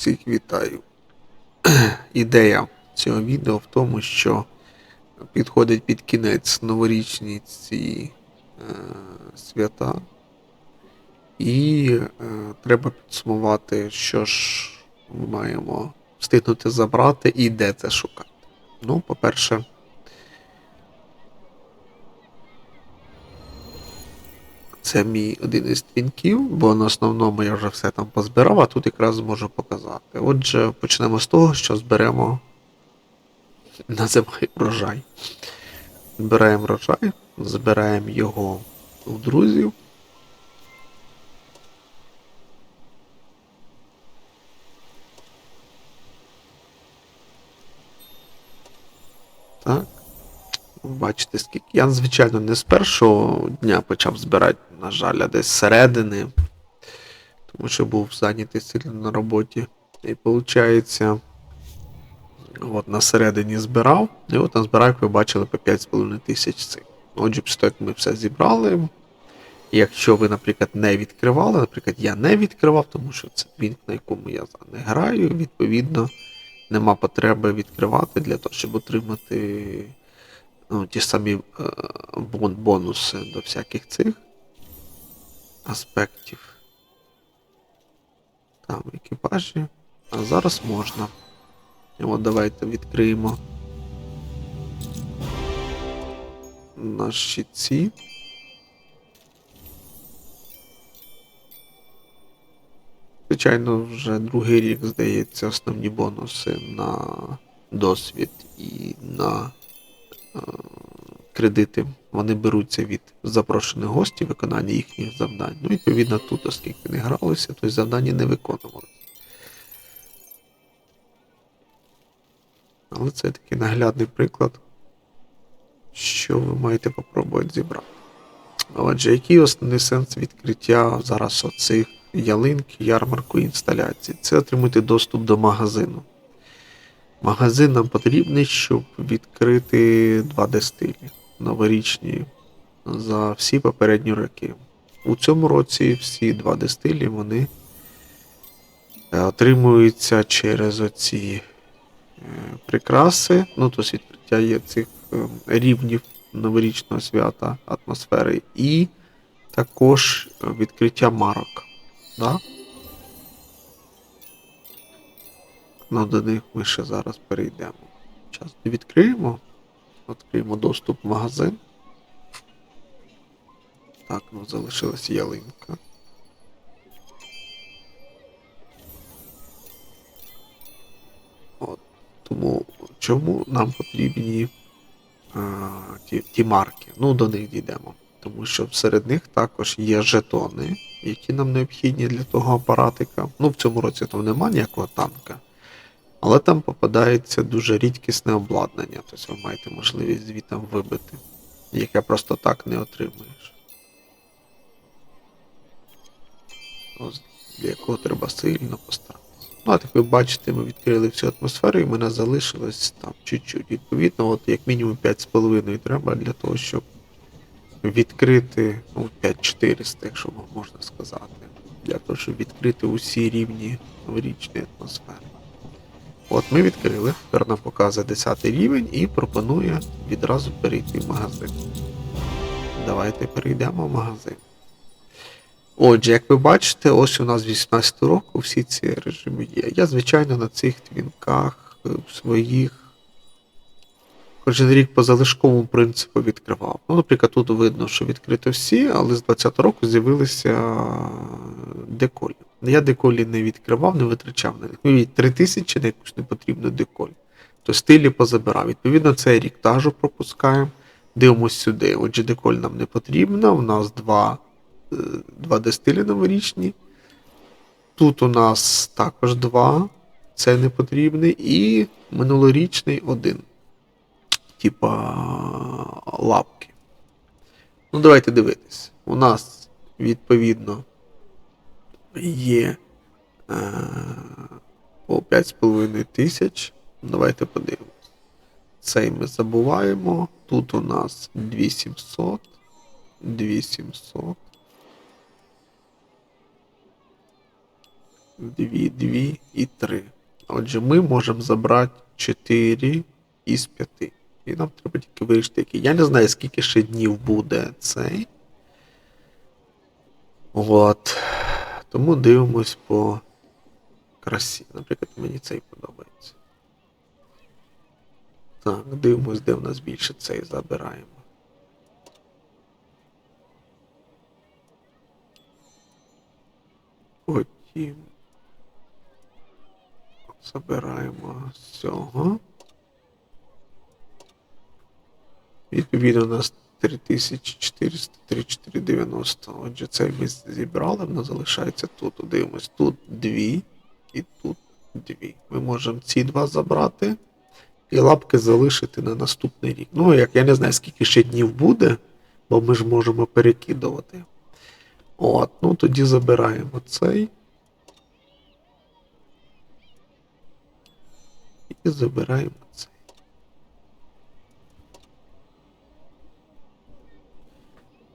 Всіх вітаю. Ідея цього відео в тому, що підходить під кінець новорічні ці е, свята, і е, треба підсумувати, що ж ми маємо встигнути забрати і де це шукати. Ну, по-перше, Це мій один із твінків, бо на основному я вже все там позбирав, а тут якраз зможу показати. Отже, почнемо з того, що зберемо. Називаю врожай. Збираємо врожай, збираємо його у друзів. Так. Бачите, скільки. Я, звичайно, не з першого дня почав збирати, на жаль, а десь середини. Тому що був зайнятий сильно на роботі. І виходить, от на середині збирав. І от назбирав, як ви бачили, по 5,5 тисяч цих. Отже, після того, як ми все зібрали. Якщо ви, наприклад, не відкривали, наприклад, я не відкривав, тому що це твінк, на якому я не граю, відповідно, нема потреби відкривати для того, щоб отримати ну, ті самі е, бонуси до всяких цих аспектів. Там екіпажі. А зараз можна. І от давайте відкриємо наші ці. Звичайно, вже другий рік, здається, основні бонуси на досвід і на кредити. Вони беруться від запрошених гостів виконання їхніх завдань. Ну, відповідно, тут, оскільки не гралися, то завдання не виконували. Але це такий наглядний приклад, що ви маєте попробувати зібрати. Отже, який основний сенс відкриття зараз оцих ялинки, ярмарку і інсталяцій? Це отримати доступ до магазину. Магазин нам потрібний, щоб відкрити 2D стилі новорічні за всі попередні роки. У цьому році всі 2D стилі вони е, отримуються через оці е, прикраси, ну тобто відкриття є цих е, рівнів новорічного свята, атмосфери, і також відкриття марок. Да? Ну, до них ми ще зараз перейдемо. Зараз відкриємо. Відкриємо доступ в магазин. Так, ну залишилась ялинка. От. Тому чому нам потрібні а, ті, ті марки? Ну, до них дійдемо. Тому що серед них також є жетони, які нам необхідні для того апаратика. Ну, в цьому році там немає ніякого танка. Але там попадається дуже рідкісне обладнання, тобто ви маєте можливість звітом вибити, яке просто так не отримуєш. Ось, Для якого треба сильно постаратися. Ну, а так ви бачите, ми відкрили всю атмосферу і мене залишилось там чуть-чуть. Відповідно, от як мінімум 5,5 треба для того, щоб відкрити ну, 5400, якщо можна сказати. Для того, щоб відкрити усі рівні новорічної атмосфери. От ми відкрили, тепер нам показує 10 рівень і пропонує відразу перейти в магазин. Давайте перейдемо в магазин. Отже, як ви бачите, ось у нас 18 року всі ці режими є. Я, звичайно, на цих твінках е, своїх кожен рік по залишковому принципу відкривав. Ну, наприклад, тут видно, що відкрито всі, але з 20 року з'явилися деколі. Я деколі не відкривав, не витрачав на них. Ну, і 3 тисячі на якусь непотрібну деколь. То стилі позабирав. Відповідно, цей рік тажу пропускаємо. Дивимось сюди. Отже, деколь нам не потрібна. У нас два, е, два дестилі новорічні. Тут у нас також два. Це не потрібний. І минулорічний один. Типа лапки. Ну, давайте дивитись. У нас, відповідно, є е, по 5,5 тисяч. Давайте подивимось. Цей ми забуваємо. Тут у нас 2700. 2700. дві, дві і три. Отже, ми можемо забрати 4 із 5. І нам треба тільки вирішити, який. Я не знаю, скільки ще днів буде цей. От. Тому дивимось по красі. Наприклад, мені цей подобається. Так, дивимось, де в нас більше цей забираємо. Потім забираємо з цього. Відповідно, у нас 3400, 3490. Отже, цей ми зібрали, воно залишається тут. Дивимось, тут дві і тут дві. Ми можемо ці два забрати і лапки залишити на наступний рік. Ну, як я не знаю, скільки ще днів буде, бо ми ж можемо перекидувати. От, ну тоді забираємо цей. І забираємо цей.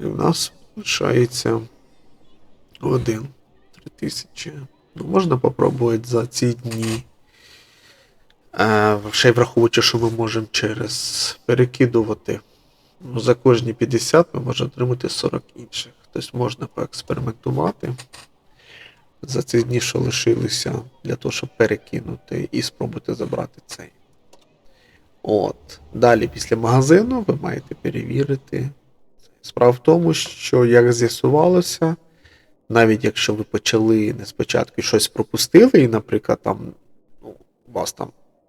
І в нас один. Три тисячі. Ну, можна попробувати за ці дні. Е, ще й враховуючи, що ми можемо через перекидувати. Ну, за кожні 50 ми можемо отримати 40 інших. Тобто можна поекспериментувати за ці дні, що лишилися, для того, щоб перекинути і спробувати забрати цей. От. Далі, після магазину, ви маєте перевірити. Справа в тому, що, як з'ясувалося, навіть якщо ви почали не спочатку щось пропустили, і, наприклад, там ну, у вас там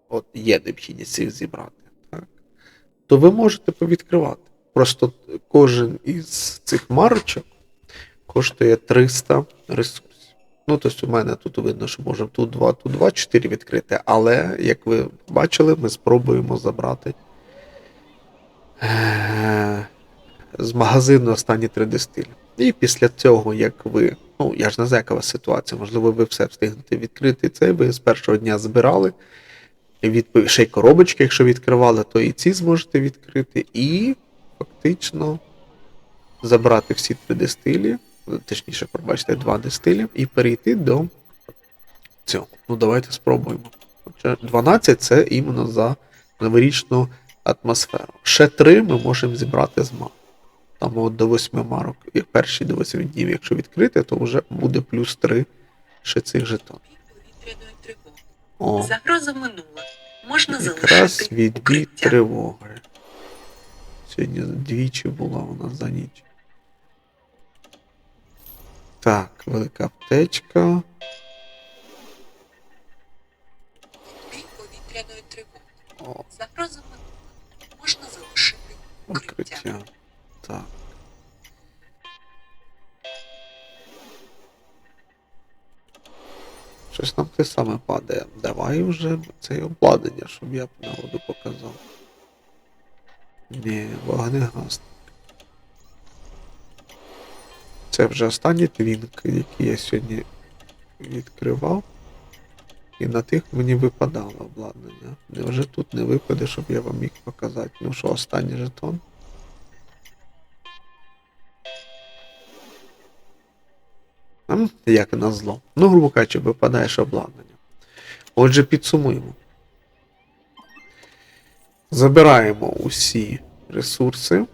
от є необхідність їх зібрати, так, то ви можете повідкривати. Просто кожен із цих марочок коштує 300 ресурсів. Ну, тобто, у мене тут видно, що можемо тут 2, тут 2, 4 відкрити. Але, як ви бачили, ми спробуємо забрати е, з магазину останні 3D стилі. І після цього, як ви. Ну, я ж не знаю, яка вас ситуація, можливо, ви все встигнете відкрити це, ви з першого дня збирали. Відпов... Ще й коробочки, якщо відкривали, то і ці зможете відкрити. І фактично забрати всі 3D стилі, точніше, пробачте, 2D стилі, і перейти до цього. Ну, давайте спробуємо. Отже, 12 це іменно за новорічну атмосферу. Ще 3 ми можемо зібрати з мап. Там от до 8 марок, і перші до 8 днів, якщо відкрити, то вже буде плюс 3 ще цих жетон. повітряної тривоги. О, Загроза минула. Можна якраз залишити відбій укриття. тривоги. Сьогодні двічі була у нас за ніч. Так, велика аптечка. Відбій. О, Загроза минула. Можна залишити укриття. Так. Щось нам те саме падає. Давай вже це обладнання, щоб я б народу показав. Ні, вогнегасник. Це вже останній твінк, який я сьогодні відкривав. І на тих мені випадало обладнання. Невже тут не випаде, щоб я вам міг показати? Ну що, останній жетон? Як на зло. Ну, грубо кажучи, випадає ще обладнання. Отже, підсумуємо. Забираємо усі ресурси.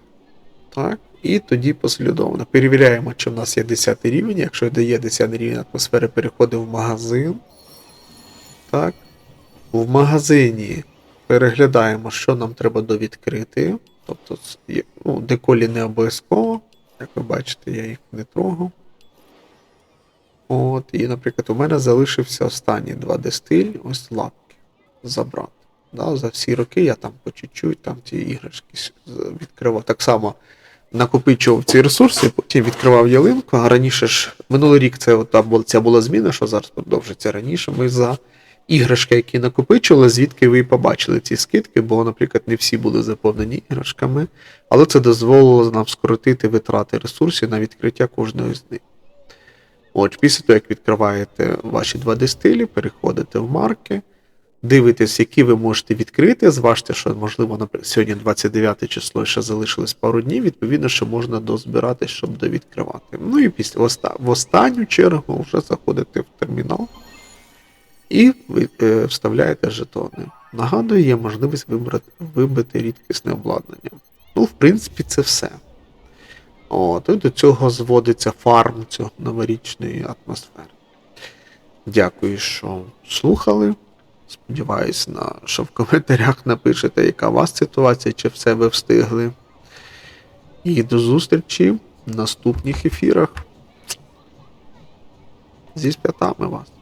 Так. І тоді послідовно перевіряємо, чи в нас є 10 рівень. Якщо є 10 рівень атмосфери, переходимо в магазин. Так. В магазині переглядаємо, що нам треба довідкрити. Тобто, ну, деколі не обов'язково. Як ви бачите, я їх не трогав. От, і, наприклад, у мене залишився останні 2D стиль, ось лапки забрати. Да, за всі роки я там по чуть-чуть там ці іграшки відкривав. Так само накопичував ці ресурси, потім відкривав ялинку. А раніше ж, минулий рік це от, та була, ця була зміна, що зараз продовжиться раніше. Ми за іграшки, які накопичували, звідки ви і побачили ці скидки, бо, наприклад, не всі були заповнені іграшками, але це дозволило нам скоротити витрати ресурсів на відкриття кожної з них. От, після того, як відкриваєте ваші 2D стилі, переходите в марки, дивитесь, які ви можете відкрити. Зважте, що, можливо, сьогодні 29 число, ще залишилось пару днів, відповідно, що можна дозбирати, щоб довідкривати. Ну і після в останню чергу вже заходите в термінал і е, вставляєте жетони. Нагадую, є можливість вибрати, вибити рідкісне обладнання. Ну, в принципі, це все. От, і до цього зводиться фарм цього новорічної атмосфери. Дякую, що слухали. Сподіваюсь, на, що в коментарях напишете, яка у вас ситуація, чи все ви встигли. І до зустрічі в наступних ефірах. Зі святами вас.